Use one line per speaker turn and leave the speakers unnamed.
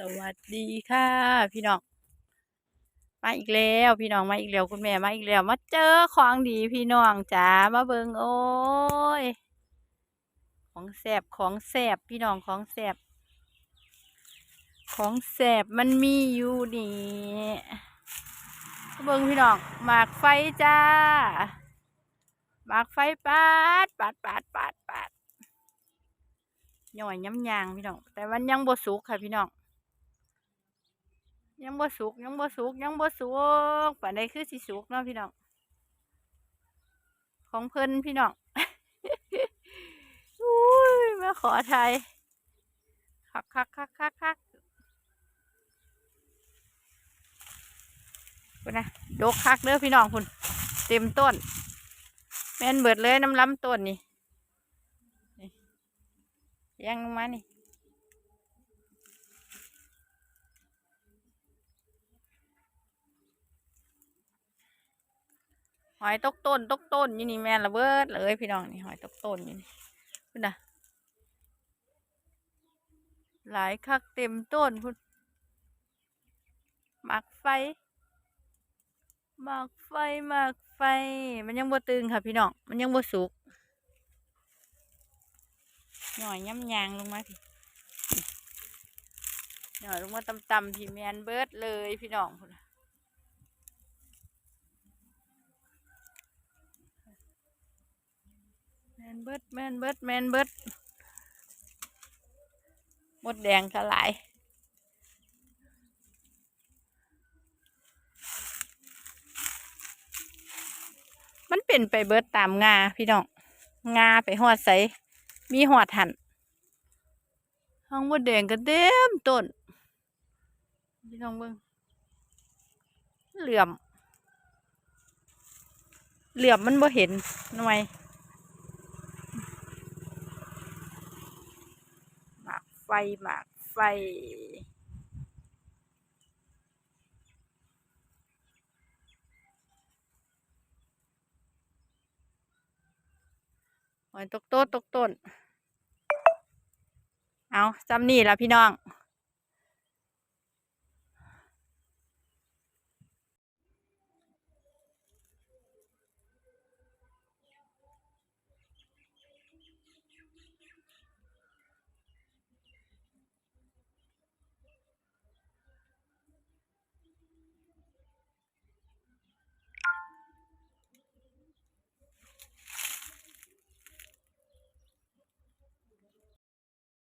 สวัสดีค่ะ พี่น้องมาอีกแล้วพี่น้องมาอีกแล้วคุณแม่มาอีกแล้วมาเจอของดีพี่น้องจ๋ามาเบิงโอ้ยของแสบของแสบพี่น้องของแสบของแสบมันมีอยู่นี่เบิงพี่น้องหมากไฟจ้าหมากไฟปาดปาดปาดปาดปาดหน่อยย้ำยางพี่น้องแต่มันยังบ่สุกค่ะพี่น้อง ยังบ่สุกยังบ่สุกยังบ่สุกป่านใดคือสิสุกเนาะพี่น้องของเพิ่นพี่น้องอุ้ยมาขอไทยคักคักคักคักคักพุ่นะดกคักเด้อพี่น้องพุ่นเต็มต้นแม่นเบิดเลยน้ำล้ำต้นนี่ยังลงมานี่ อยตกต้นตกต้นอยู่นี่แม่ระเบิดเลยพี่น้องนี่หอยตกต้นอยู่นี่พุ่นนะหลายคักเต็มต้นพุ่นหมักไฟหมักไฟหมักไฟ มันยังบ่ตึงค่ะพี่น้องมันยังบ่สุกหน่อยย้ำยางลงมาพี่หน่อยลงมาต่ำๆพี่แมนเบิดเลยพี่น้องพุ่นนะ แม นเบิดแมนเบิดแมนเบิดมดแดงก็หลายมันเป็นไปเบิดตามงาพี่น้องงาไปหอดใสมีหอดหันห้องมดแดงก็เต็มต้นพี่น้องเบิ่งเหลื่อม เหลื่อมมันบ่เห็นหน่วย หมากไฟหมากไฟ หอยตกต้นตกต้น เอาจำนี่ละพี่น้อง